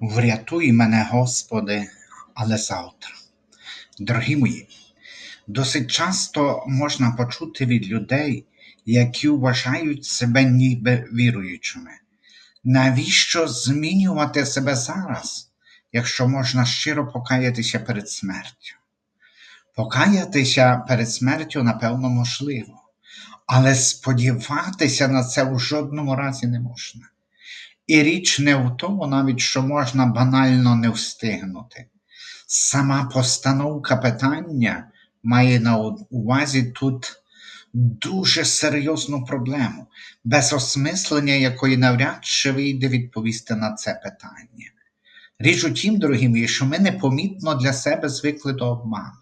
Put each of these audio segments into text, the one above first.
Врятуй мене, Господи, але завтра. Дорогі мої, досить часто можна почути від людей, які вважають себе ніби віруючими. Навіщо змінювати себе зараз, якщо можна щиро покаятися перед смертю? Покаятися перед смертю, напевно, можливо, але сподіватися на це в жодному разі не можна. І річ не в тому, навіть що можна банально не встигнути. Сама постановка питання має на увазі тут дуже серйозну проблему, без осмислення якої навряд чи вийде відповісти на це питання. Річ у тім, дорогі мої, що ми непомітно для себе звикли до обману,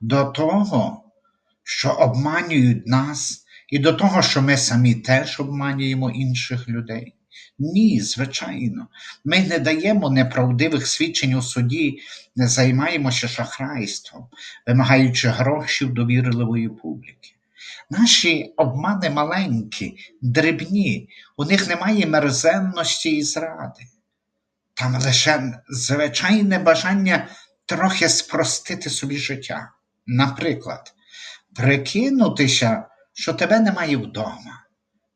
до того, що обманюють нас, і до того, що ми самі теж обманюємо інших людей. Ні, звичайно, ми не даємо неправдивих свідчень у суді, не займаємося шахрайством, вимагаючи гроші в довірливої публіки. Наші обмани маленькі, дрібні, у них немає мерзенності і зради. Там лише звичайне бажання трохи спростити собі життя. Наприклад, прикинутися, що тебе немає вдома,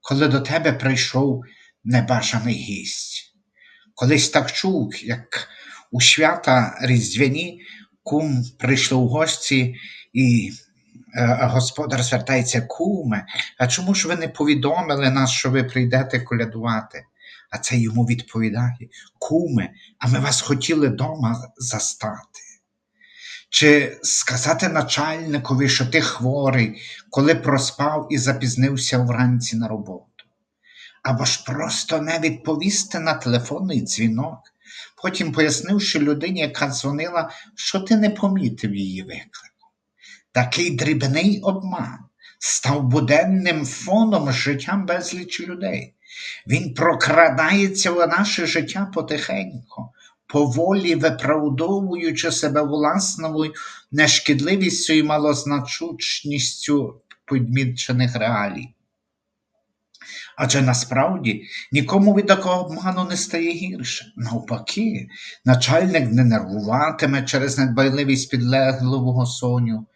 коли до тебе прийшов небажаний гість. Колись так чув, як у свята Різдвяні кум прийшов у гості, і е, господар звертається куме, а чому ж ви не повідомили нас, що ви прийдете колядувати? А це йому відповідає Куме, а ми вас хотіли дома застати. Чи сказати начальникові, що ти хворий, коли проспав і запізнився вранці на роботу? Або ж просто не відповісти на телефонний дзвінок, потім пояснивши людині, яка дзвонила, що ти не помітив її виклику. Такий дрібний обман став буденним фоном життям безлічі людей. Він прокрадається в наше життя потихеньку, поволі виправдовуючи себе власною нешкідливістю і малозначучністю підмічених реалій. Адже насправді нікому від такого обману не стає гірше. Навпаки, начальник не нервуватиме через недбайливість підлеглого соню.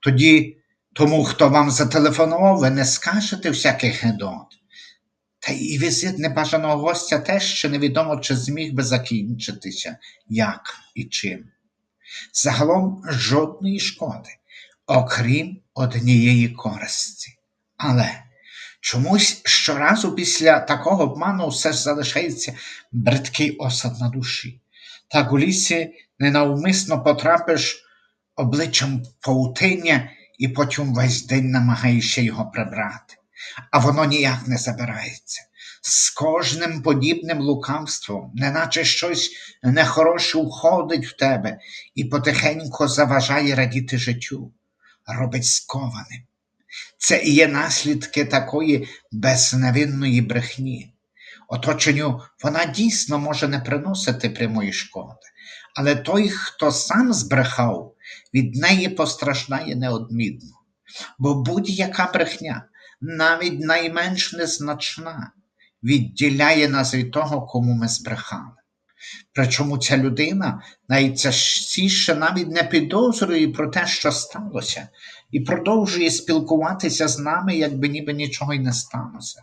Тоді тому, хто вам зателефонував, ви не скажете всяких гедот. Та і візит небажаного гостя теж ще невідомо, чи зміг би закінчитися, як і чим. Загалом жодної шкоди, окрім однієї користі. Але Чомусь щоразу після такого обману все ж залишається бридкий осад на душі. Так у лісі ненавмисно потрапиш обличчям паутиння і потім весь день намагаєшся його прибрати, а воно ніяк не забирається. З кожним подібним лукавством, неначе щось нехороше входить в тебе і потихеньку заважає радіти життю, робить скованим. Це і є наслідки такої безневинної брехні. Оточенню вона дійсно може не приносити прямої шкоди, але той, хто сам збрехав, від неї постраждає неодмінно. Бо будь-яка брехня, навіть найменш незначна, відділяє нас від того, кому ми збрехали. Причому ця людина найчастіше навіть не підозрює про те, що сталося, і продовжує спілкуватися з нами, якби ніби нічого й не сталося.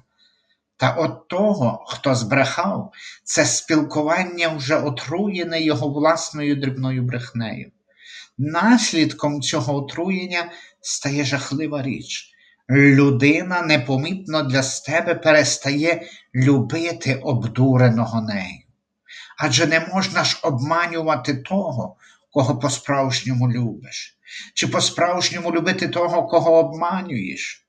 Та от того, хто збрехав, це спілкування вже отруєне його власною дрібною брехнею. Наслідком цього отруєння стає жахлива річ. Людина непомітно для себе перестає любити обдуреного нею. Адже не можна ж обманювати того, кого по-справжньому любиш, чи по-справжньому любити того, кого обманюєш.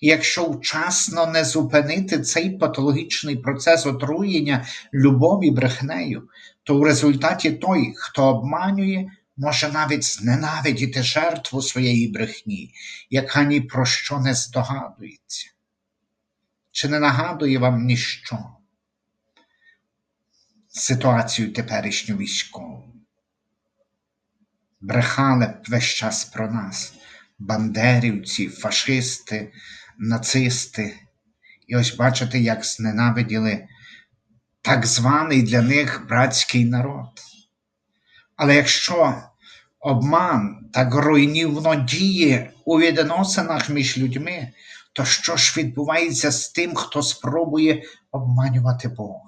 І якщо вчасно не зупинити цей патологічний процес отруєння любові брехнею, то в результаті той, хто обманює, може навіть зненавидіти жертву своєї брехні, яка ні про що не здогадується. Чи не нагадує вам ніщо? Ситуацію теперішню військову брехали б весь час про нас бандерівці, фашисти, нацисти. І ось бачите, як зненавиділи так званий для них братський народ. Але якщо обман так руйнівно діє у відносинах між людьми, то що ж відбувається з тим, хто спробує обманювати Бога?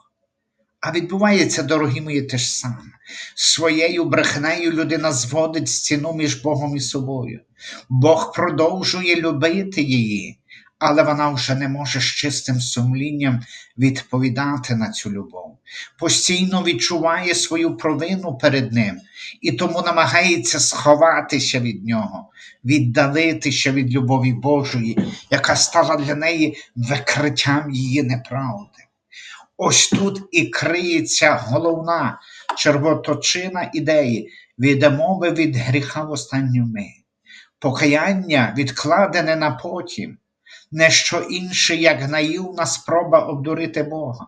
А відбувається, дорогі мої, те ж саме. Своєю брехнею людина зводить стіну між Богом і собою. Бог продовжує любити її, але вона вже не може з чистим сумлінням відповідати на цю любов. Постійно відчуває свою провину перед ним і тому намагається сховатися від нього, віддалитися від любові Божої, яка стала для неї викриттям її неправди. Ось тут і криється головна червоточина ідеї відмови від гріха в останню мить. Покаяння відкладене на потім, не що інше, як наївна спроба обдурити Бога,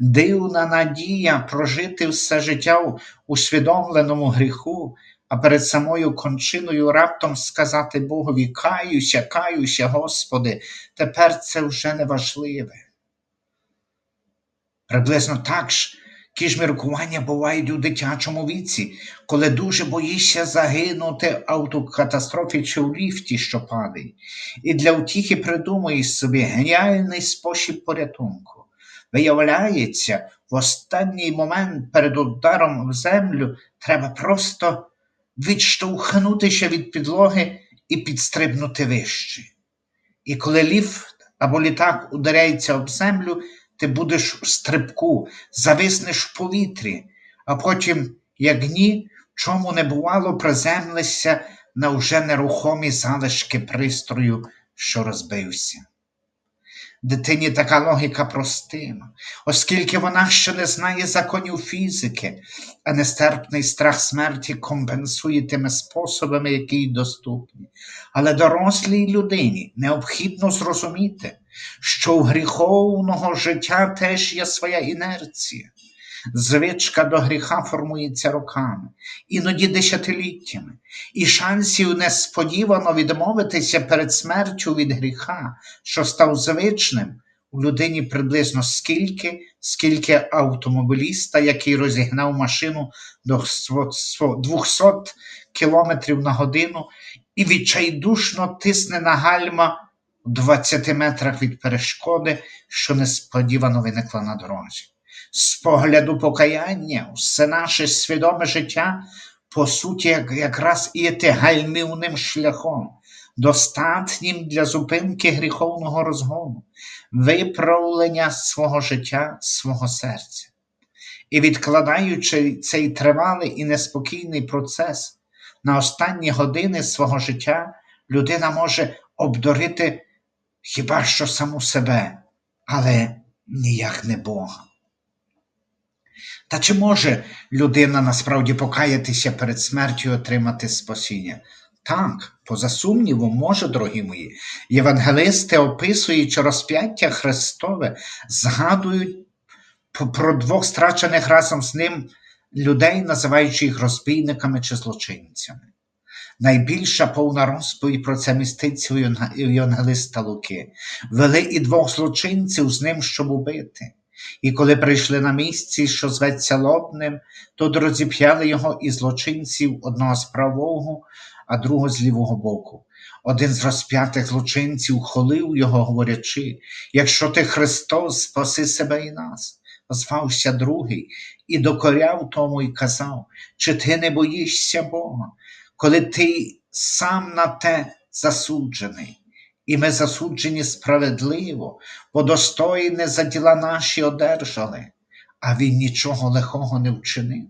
дивна надія прожити все життя в усвідомленому гріху, а перед самою кончиною раптом сказати Богові каюся, каюся, Господи, тепер це вже не важливе. Приблизно так ж ті ж міркування бувають у дитячому віці, коли дуже боїшся загинути в автокатастрофі чи в ліфті, що падає, і для втіхи придумуєш собі геніальний спосіб порятунку. Виявляється, в останній момент перед ударом в землю треба просто відштовхнутися від підлоги і підстрибнути вище. І коли ліфт або літак ударяється об землю, ти будеш в стрибку, зависнеш в повітрі, а потім, як ні, чому не бувало, приземлишся на вже нерухомі залишки пристрою, що розбився. Дитині така логіка простима, оскільки вона ще не знає законів фізики, а нестерпний страх смерті компенсує тими способами, які їй доступні. Але дорослій людині необхідно зрозуміти, що у гріховного життя теж є своя інерція. Звичка до гріха формується роками, іноді десятиліттями, і шансів несподівано відмовитися перед смертю від гріха, що став звичним, у людині приблизно скільки, скільки автомобіліста, який розігнав машину до 200 км на годину і відчайдушно тисне на гальма в 20 метрах від перешкоди, що несподівано виникла на дорозі. З погляду покаяння, все наше свідоме життя, по суті, як, якраз і є гальмівним шляхом, достатнім для зупинки гріховного розгону, виправлення свого життя, свого серця. І відкладаючи цей тривалий і неспокійний процес на останні години свого життя, людина може обдурити хіба що саму себе, але ніяк не Бога. Та чи може людина насправді покаятися перед смертю і отримати спасіння? Так, поза сумнівом, може, дорогі мої. Євангелисти, описуючи розп'яття Христове, згадують про двох страчених разом з ним людей, називаючи їх розбійниками чи злочинцями. Найбільша повна розповідь про це міститься у Євангелиста Луки. Вели і двох злочинців з ним, щоб убити. І коли прийшли на місці, що зветься лобним, то розіп'яли його і злочинців одного з правого, а другого з лівого боку. Один з розп'ятих злочинців холив його, говорячи якщо ти Христос, спаси себе і нас. Звався другий і докоряв тому і казав, чи ти не боїшся Бога, коли ти сам на те засуджений і ми засуджені справедливо, бо достойне за діла наші одержали, а Він нічого лихого не вчинив.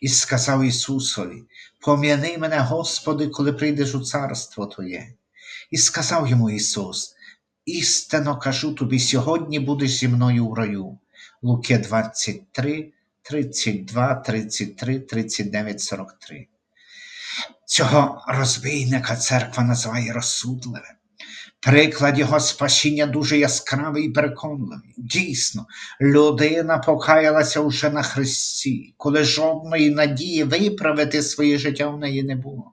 І сказав Ісусові: Пом'яни мене, Господи, коли прийдеш у царство Твоє. І сказав йому Ісус: Істинно кажу тобі, сьогодні будеш зі мною в раю. Луки 23, 32, 33, 39, 43. Цього розбійника церква називає розсудливим. Приклад його спасіння дуже яскравий і переконливий. Дійсно, людина покаялася вже на Христі, коли жодної надії виправити своє життя в неї не було.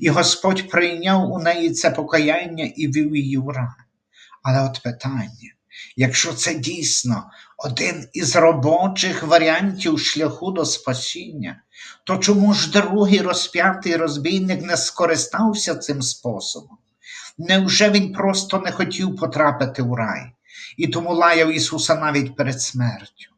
І Господь прийняв у неї це покаяння і вів її в рай. Але от питання: Якщо це дійсно один із робочих варіантів шляху до спасіння, то чому ж другий розп'ятий розбійник не скористався цим способом? Невже він просто не хотів потрапити у рай і тому лаяв Ісуса навіть перед смертю?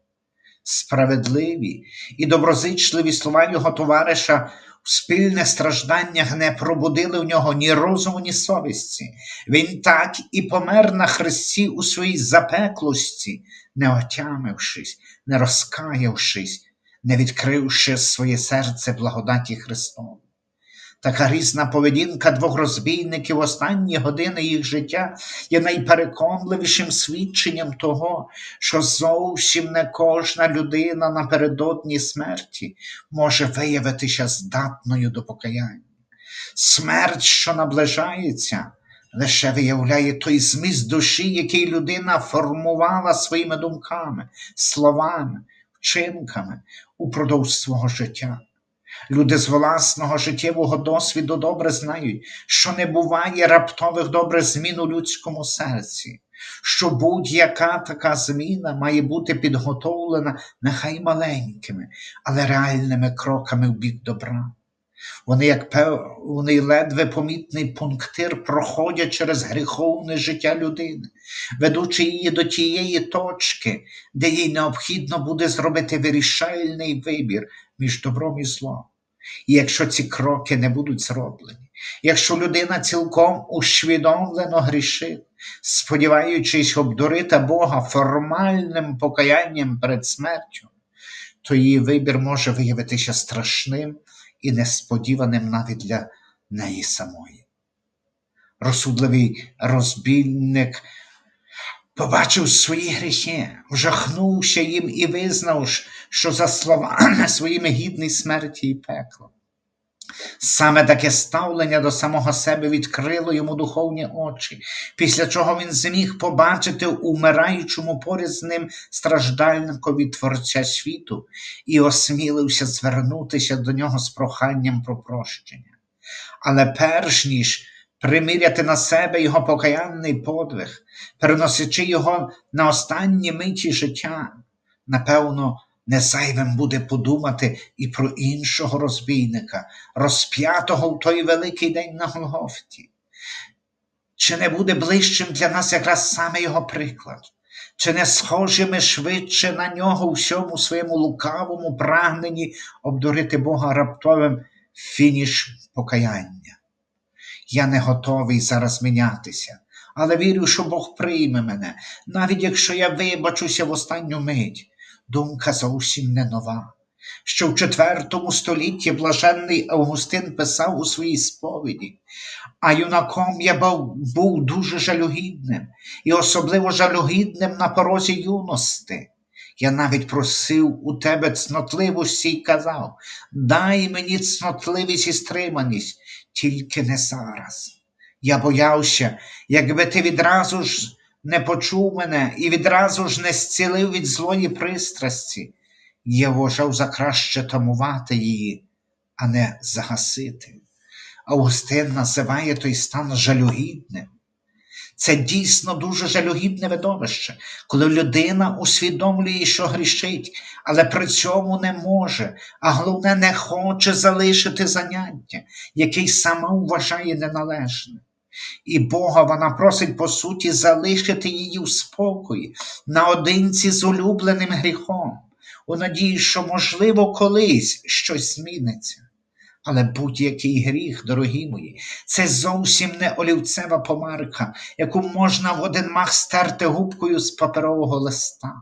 Справедливі і доброзичливі слова його товариша в страждання не пробудили в нього ні розуму, ні совісті. Він так і помер на хресті у своїй запеклості, не отямившись, не розкаявшись, не відкривши своє серце благодаті Христові. Така різна поведінка двох розбійників останні години їх життя є найпереконливішим свідченням того, що зовсім не кожна людина напередодні смерті може виявитися здатною до покаяння. Смерть, що наближається, лише виявляє той зміст душі, який людина формувала своїми думками, словами, вчинками упродовж свого життя. Люди з власного життєвого досвіду добре знають, що не буває раптових добрих змін у людському серці, що будь-яка така зміна має бути підготовлена нехай маленькими, але реальними кроками в бік добра. Вони, як певний ледве помітний пунктир, проходять через гріховне життя людини, ведучи її до тієї точки, де їй необхідно буде зробити вирішальний вибір між добром і злом. І якщо ці кроки не будуть зроблені, якщо людина цілком усвідомлено грішить, сподіваючись обдурити Бога формальним покаянням перед смертю, то її вибір може виявитися страшним і несподіваним навіть для неї самої. Розсудливий розбійник побачив свої гріхи, вжахнувся їм і визнав, що за словами своїми гідний смерті і пекло. Саме таке ставлення до самого себе відкрило йому духовні очі, після чого він зміг побачити умираючому поряд з ним страждальникові Творця світу і осмілився звернутися до нього з проханням про прощення. Але перш ніж приміряти на себе його покаянний подвиг, переносячи його на останні миті життя, напевно, не зайвим буде подумати і про іншого розбійника, розп'ятого в той великий день на Голгофті. Чи не буде ближчим для нас якраз саме його приклад? Чи не схожі ми швидше на нього всьому своєму лукавому прагненні обдурити Бога раптовим фініш покаяння? Я не готовий зараз мінятися, але вірю, що Бог прийме мене, навіть якщо я вибачуся в останню мить. Думка зовсім не нова. Що в IV столітті блаженний Августин писав у своїй сповіді, а юнаком я був, дуже жалюгідним, і особливо жалюгідним на порозі юності. Я навіть просив у тебе цнотливості й казав дай мені цнотливість і стриманість, тільки не зараз. Я боявся, якби ти відразу ж не почув мене і відразу ж не зцілив від злої пристрасті, я вважав за краще тамувати її, а не загасити. Августин називає той стан жалюгідним. Це дійсно дуже жалюгідне видовище, коли людина усвідомлює, що грішить, але при цьому не може, а головне, не хоче залишити заняття, яке й сама вважає неналежним. І Бога вона просить, по суті, залишити її в спокої, наодинці з улюбленим гріхом, у надії, що, можливо, колись щось зміниться. Але будь-який гріх, дорогі мої, це зовсім не олівцева помарка, яку можна в один мах стерти губкою з паперового листа.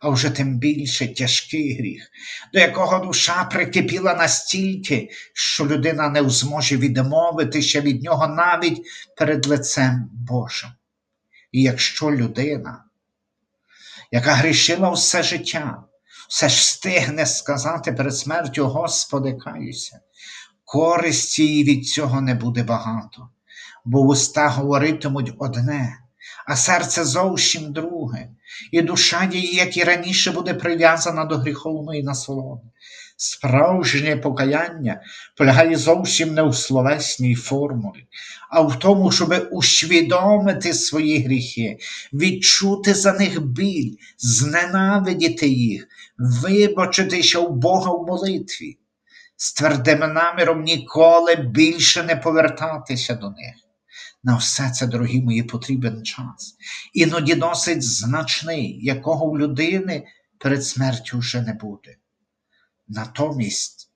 А вже тим більше тяжкий гріх, до якого душа прикипіла настільки, що людина не зможе відмовитися від нього навіть перед лицем Божим. І якщо людина, яка грішила все життя, все ж встигне сказати перед смертю, Господи, каюся, користі від цього не буде багато, бо уста говоритимуть одне, а серце зовсім друге, і душа її, як і раніше, буде прив'язана до гріховної насолоди. Справжнє покаяння полягає зовсім не у словесній формулі, а в тому, щоб усвідомити свої гріхи, відчути за них біль, зненавидіти їх, вибачитися у Бога в молитві, з твердим наміром ніколи більше не повертатися до них. На все це, дорогі мої, потрібен час. Іноді досить значний, якого в людини перед смертю вже не буде. Натомість,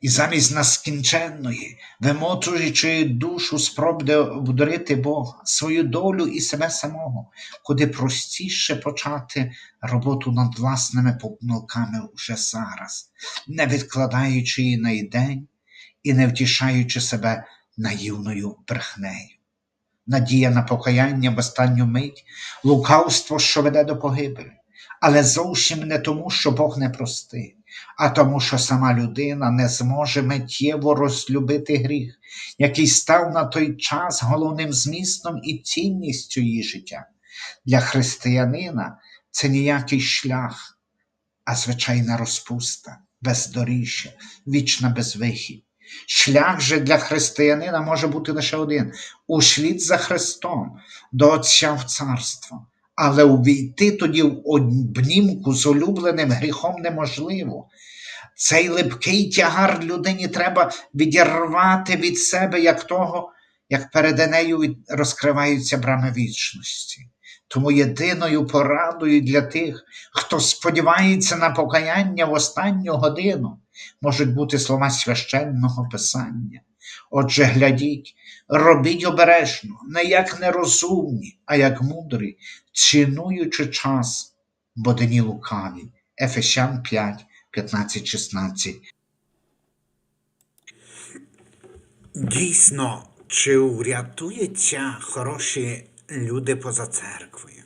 і замість нескінченної, вимотуючи душу спроби обдурити Бога, свою долю і себе самого, куди простіше почати роботу над власними помилками вже зараз, не відкладаючи її на день і не втішаючи себе наївною брехнею. Надія на покаяння в останню мить, лукавство, що веде до погибелі, але зовсім не тому, що Бог не простить, а тому, що сама людина не зможе миттєво розлюбити гріх, який став на той час головним змістом і цінністю її життя. Для християнина це ніякий шлях, а звичайна розпуста, бездоріжжя, вічна безвихідь. Шлях же для християнина може бути лише один услід за Христом до Отця в царство. Але увійти тоді в обнімку з улюбленим гріхом неможливо. Цей липкий тягар людині треба відірвати від себе, як того, як перед нею розкриваються брами вічності. Тому єдиною порадою для тих, хто сподівається на покаяння в останню годину, можуть бути слова священного писання. Отже, глядіть, робіть обережно, не як нерозумні, а як мудрі, цінуючи час, бо дні лукаві. Ефесян 5, 15, 16. Дійсно, чи врятуються хороші люди поза церквою?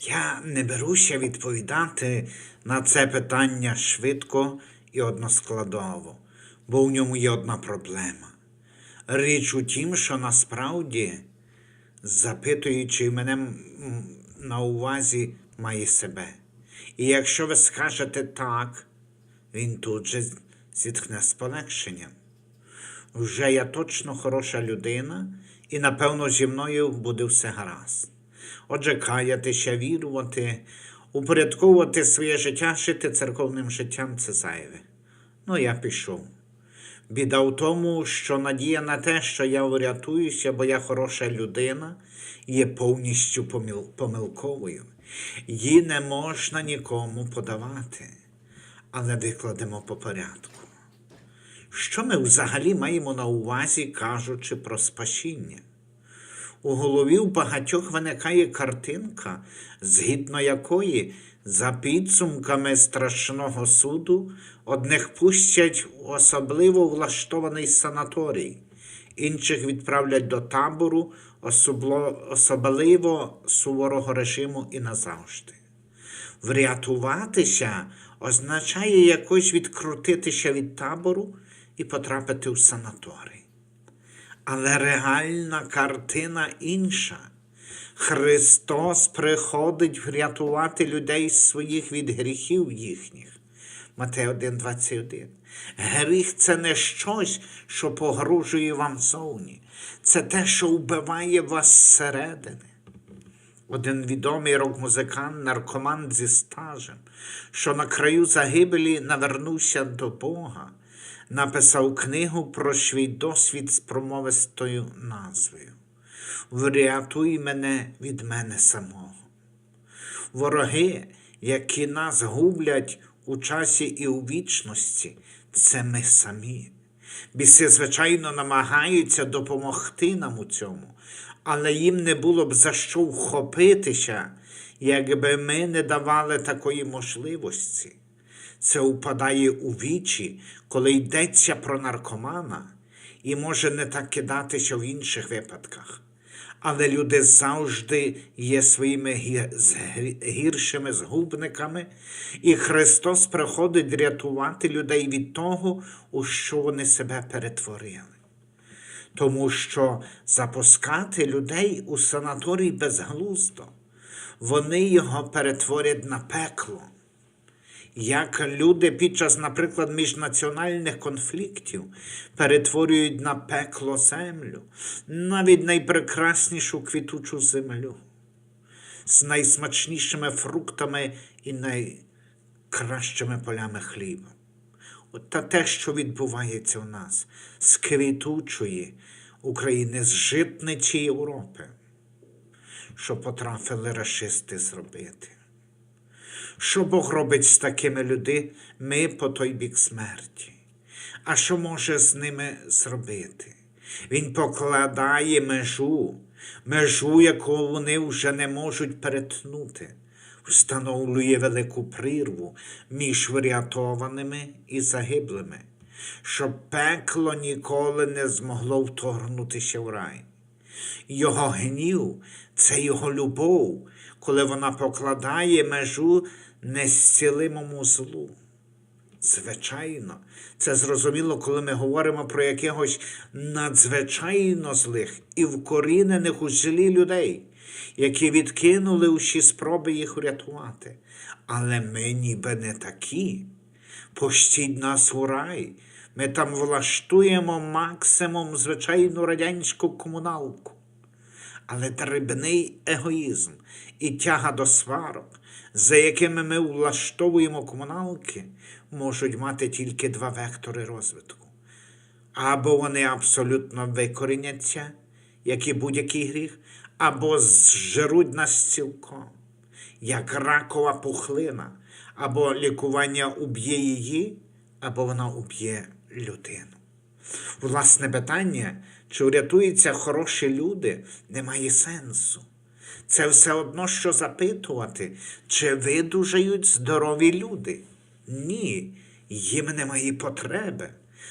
Я не беруся відповідати на це питання швидко і односкладово, бо в ньому є одна проблема. Річ у тім, що насправді, запитуючи мене на увазі, має себе. І якщо ви скажете так, він тут же зітхне з полегшенням вже я точно хороша людина, і напевно зі мною буде все гаразд. Отже, каятися, вірувати, упорядковувати своє життя, жити церковним життям це зайве. Ну, я пішов. Біда в тому, що надія на те, що я врятуюся, бо я хороша людина, є повністю поміл- помилковою. Її не можна нікому подавати, але викладемо по порядку. Що ми взагалі маємо на увазі, кажучи про спасіння? У голові у багатьох виникає картинка, згідно якої, за підсумками страшного суду, одних пустять в особливо влаштований санаторій, інших відправлять до табору особливо суворого режиму і назавжди. Врятуватися означає якось відкрутитися від табору і потрапити в санаторій. Але реальна картина інша. Христос приходить врятувати людей своїх від гріхів їхніх. Матея 1,21. Гріх це не щось, що погрожує вам зовні. Це те, що вбиває вас зсередини. Один відомий рок-музикант, наркоман зі стажем, що на краю загибелі навернувся до Бога, написав книгу про свій досвід з промовистою назвою Врятуй мене від мене самого. Вороги, які нас гублять у часі і у вічності, це ми самі. Біси, звичайно, намагаються допомогти нам у цьому, але їм не було б за що вхопитися, якби ми не давали такої можливості. Це упадає у вічі, коли йдеться про наркомана, і може не так кидатися в інших випадках. Але люди завжди є своїми гіршими згубниками, і Христос приходить рятувати людей від того, у що вони себе перетворили. тому що запускати людей у санаторій безглуздо, вони його перетворять на пекло. Як люди під час, наприклад, міжнаціональних конфліктів перетворюють на пекло землю, навіть найпрекраснішу квітучу землю з найсмачнішими фруктами і найкращими полями хліба. От та те, що відбувається в нас з квітучої України, з житничі Європи, що потрафили расисти зробити. Що Бог робить з такими людьми по той бік смерті? А що може з ними зробити? Він покладає межу, межу, яку вони вже не можуть перетнути, встановлює велику прірву між врятованими і загиблими, щоб пекло ніколи не змогло вторгнутися в рай. Його гнів це його любов, коли вона покладає межу незцілимому злу. Звичайно, це зрозуміло, коли ми говоримо про якихось надзвичайно злих і вкорінених у злі людей, які відкинули усі спроби їх врятувати. Але ми ніби не такі. Пустіть нас у рай. Ми там влаштуємо максимум звичайну радянську комуналку. Але дрібний егоїзм і тяга до сварок, за якими ми влаштовуємо комуналки, можуть мати тільки два вектори розвитку. Або вони абсолютно викоріняться, як і будь-який гріх, або зжеруть нас цілком, як ракова пухлина, або лікування уб'є її, або вона уб'є людину. Власне питання, чи врятуються хороші люди, не має сенсу. Це все одно, що запитувати, чи видужають здорові люди. Ні, їм немає потреби.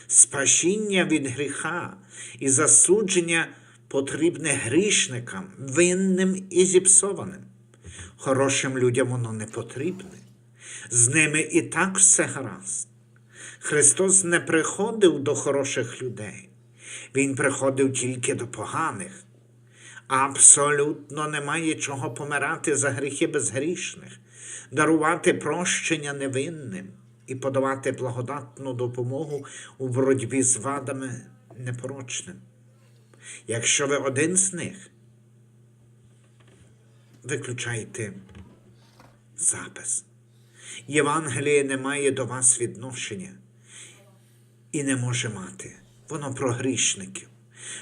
Спасіння від гріха і засудження потрібне грішникам, винним і зіпсованим. Хорошим людям воно не потрібне. З ними і так все гаразд. Христос не приходив до хороших людей, Він приходив тільки до поганих. Абсолютно немає чого помирати за гріхи безгрішних, дарувати прощення невинним і подавати благодатну допомогу у боротьбі з вадами непорочним. Якщо ви один з них, виключайте запис. Євангеліє не має до вас відношення і не може мати. Воно про грішників.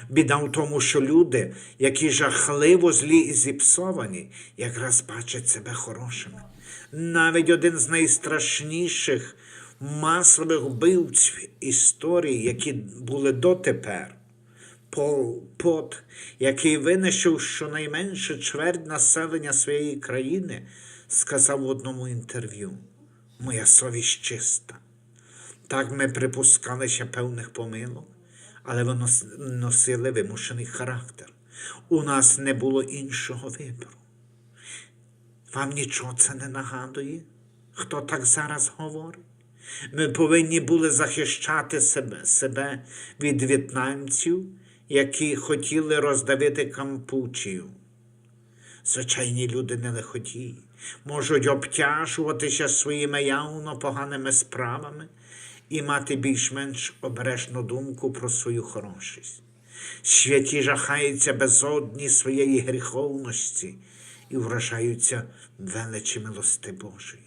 Біда в тому, що люди, які жахливо злі і зіпсовані, якраз бачать себе хорошими. Навіть один з найстрашніших масових вбивців історії, які були дотепер, Пол Пот, який винищив щонайменше чверть населення своєї країни, сказав в одному інтерв'ю: Моя совість чиста. Так ми припускалися певних помилок, але вони носили вимушений характер. У нас не було іншого вибору. Вам нічого це не нагадує? Хто так зараз говорить? Ми повинні були захищати себе, себе від в'єтнамців, які хотіли роздавити Кампучію. Звичайні люди не лиходії, можуть обтяжуватися своїми явно поганими справами і мати більш-менш обережну думку про свою хорошість. Святі жахаються безодні своєї гріховності і вражаються величі милости Божої.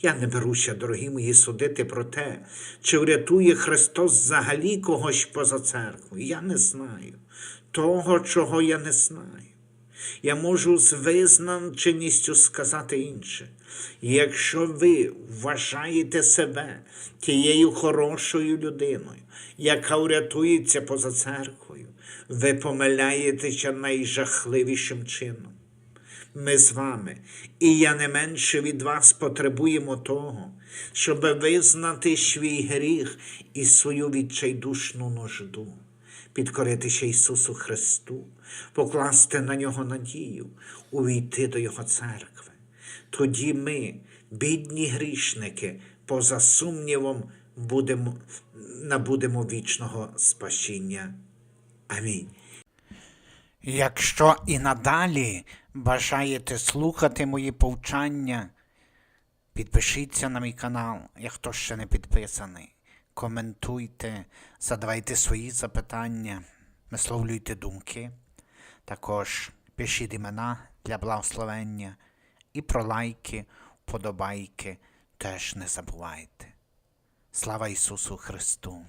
Я не беруся, дорогі мої, судити про те, чи врятує Христос взагалі когось поза церквою. Я не знаю того, чого я не знаю. Я можу з визначеністю сказати інше. Якщо ви вважаєте себе тією хорошою людиною, яка врятується поза церквою, ви помиляєтеся найжахливішим чином. Ми з вами, і я не менше від вас потребуємо того, щоб визнати свій гріх і свою відчайдушну нужду, підкоритися Ісусу Христу, покласти на Нього надію, увійти до Його церкви. Тоді ми, бідні грішники, поза сумнівом, будемо, набудемо вічного спасіння. Амінь. Якщо і надалі бажаєте слухати мої повчання, підпишіться на мій канал, як хто ще не підписаний. Коментуйте, задавайте свої запитання, висловлюйте думки. Також пишіть імена для благословення і про лайки, подобайки теж не забувайте. Слава Ісусу Христу!